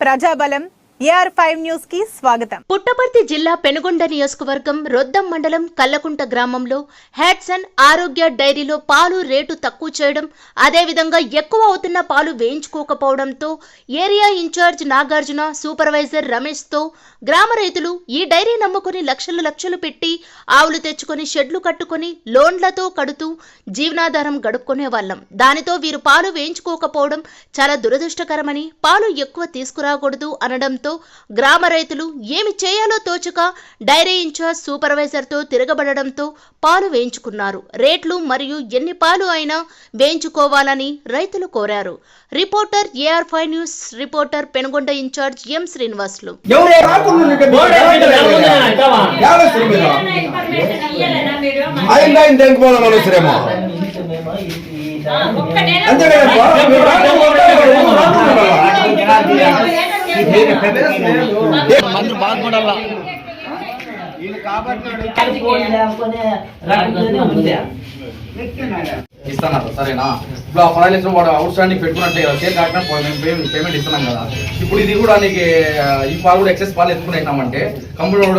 ప్రజాబలం AR five స్వాగతం. పుట్టపర్తి జిల్లా పెనుగొండ నియోజకవర్గం రొద్దం మండలం కల్లకుంట గ్రామంలో హ్యాట్సన్ ఆరోగ్య డైరీలో పాలు రేటు తక్కువ చేయడం అదేవిధంగా ఎక్కువ అవుతున్న పాలు వేయించుకోకపోవడంతో area in charge Nagarjuna supervisor రమేష్తో గ్రామ రైతులు ఈ డైరీ నమ్ముకుని లక్షలు లక్షలు పెట్టి ఆవులు తెచ్చుకొని షెడ్లు కట్టుకొని లోన్లతో కడుతూ జీవనాధారం గడుపుకునే వాళ్ళం. దానితో వీరు పాలు వేయించుకోకపోవడం చాలా దురదృష్టకరమని పాలు ఎక్కువ తీసుకురాకూడదు అనడంతో గ్రామ రైతులు ఏమి చేయాలో తోచక డైరీ ఇన్ఛార్జ్ సూపర్వైజర్తో తిరగబడడంతో పాలు వేయించుకున్నారు. రేట్లు మరియు ఎన్ని పాలు అయినా వేయించుకోవాలని రైతులు కోరారు. Reporter AR five news reporter Penugonda incharge M Srinivasulu. ఎవరే మందు బాగుండాల ఇస్తాను సరేనా? ఇప్పుడు ఆ పదహారు వాడు అవుట్ స్టాండింగ్ పెట్టుకున్నట్టే కదా షేర్ కాకుండా మేము పేమెంట్ పేమెంట్ ఇస్తున్నాం కదా. ఇప్పుడు ఇది కూడా నీకు ఈ పాలు కూడా ఎక్సెస్ పాలు ఎత్తుకునేసినామంటే కంప్యూటర్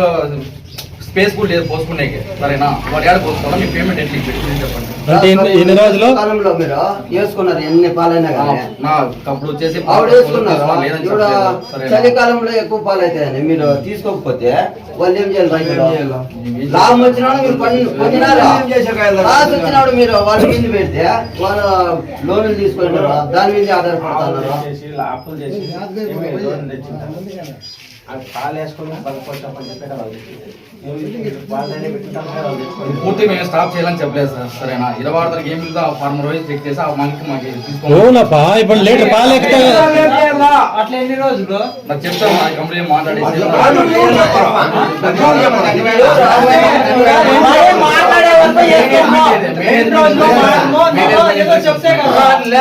స్పేస్ కూడా లేదు పోసుకునే సరేనా? వాడు ఏడ పోసుకోవాలా? మీ పేమెంట్ ఎట్లా పెట్టుకుని చెప్పండి. అంటే రోజులు? కాలంలో మీరు వేసుకున్నారు ఎన్ని పాలైనా కానీ. నా కప్పుడు వచ్చేసి ఆవిడ వేసుకున్నారు లేదని ఇప్పుడు చెప్పలేదు. సరేనా? చలికాలంలో ఎక్కువ పాలు అవుతాయని మీరు తీసుకోకపోతే వాళ్ళు ఏం చేయాలి రైతులు లాభం వచ్చినాడు మీరు పన్ను- పొందినారా లాస్ వచ్చినాడు మీరు వాళ్ళ మీద పెడితే వాళ్ళు లోన్లు తీసుకుంటారు దాని మీద ఆధారపడుతున్నారు అప్పులు చేసి పూర్తి మేము స్టాప్ చేయాలని చెప్పలేదు సార్ సరేనా? ఇరవై ఆరు తారీఖు ఏం మిగతా ఫార్మర్ రోజు చెక్ చేసి ఆ మనకి మాకు తీసుకోండి అవునప్పా ఇప్పుడు లీటర్ పాలు ఎక్కితే అట్లా ఎన్ని రోజులు? నాకు చెప్తాను మా కంపెనీ మాట్లాడేసి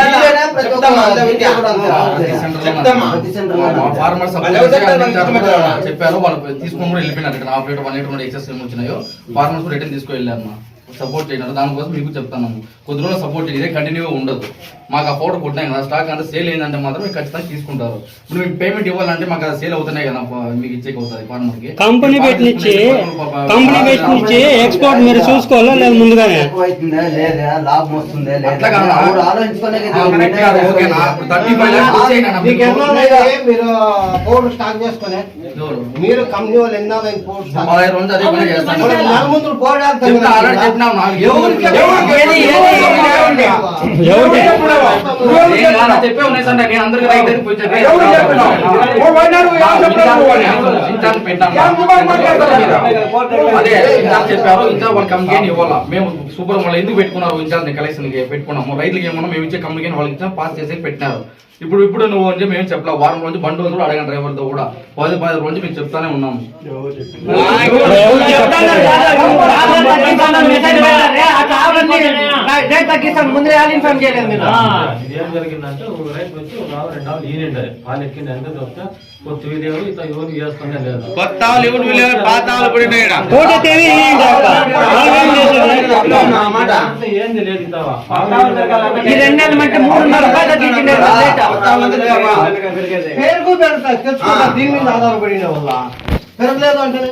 మీరేనా ప్రతి ఫార్మర్స్ చెప్పారు వాళ్ళు తీసుకుని కూడా వెళ్ళిపోయినారు. ఇక్కడ హాఫ్ లీటర్ వన్ లీటర్ కూడా ఎక్సెస్ ఏమి వచ్చినాయో. ఫార్మర్స్ రిటర్న్ తీసుకువెళ్ళారు సపోర్ట్ చేయడం దానికోసం మీకు చెప్తాను కొద్ది రోజులు సపోర్ట్ చేయండి ఇదే కంటిన్యూ ఉండదు మాకు ఆ ఫోటో కొట్టినాయి కదా స్టాక్ అంతా సేల్ అయిందంటే మాత్రం మీకు ఖచ్చితంగా తీసుకుంటారు ఇప్పుడు మీకు పేమెంట్ ఇవ్వాలంటే మాకు అది సేల్ అవుతున్నాయి కదా మీకు ఇచ్చేకి అవుతుంది కంపెనీ కంపెనీ ఎక్స్పోర్ట్ మీరు చూసుకోవాలా లేదా ముందుగానే ఎక్కువ అవుతుందా లేదా లాభం వస్తుందా అట్లా లేదా కాదు. ఆవిడ ఆలోచించుకునే కదా ఆ, కరెక్ట్ కాదు, ఓకేనా? ఇప్పుడు 35 lakhs వచ్చేయనా మీకు? మీకు ఎన్నో ఉన్నాయి? మీరు స్టాక్ చేసుకునే? మీరు కంపెనీ వాళ్ళు రోజులు అదే చెప్పారు ఇన్ఛార్జ్ వాళ్ళ కంపెనీ ఇవ్వాలా మేము సూపర్ వాళ్ళు ఎందుకు పెట్టుకున్నారు కలెక్షన్ పెట్టుకున్నాము రైతులకి ఏమన్నా మేము ఇచ్చే కంపెనీకి వాళ్ళకి ఇచ్చిన పాస్ చేసి పెట్టినారు ఇప్పుడు ఇప్పుడు నువ్వు అంటే మేము చెప్పలా వారం రోజు బండి రోజు కూడా అడగండి డ్రైవర్తో కూడా పది పది రోజు మేము చెప్తానే ఉన్నాము ఏం జరిగిందంటే ఒక రైతు వచ్చి ఆవు రెండు ఆవులు ఈనిండే ఎక్కింది కొత్త ఎవరు లేదు ఏంది లేదు ఇతావా మూడున్నర పేరుకు పెడతా తెచ్చుకుంటా దీని మీద ఆధారపడిన వల్ల పెరగలేదు అంటే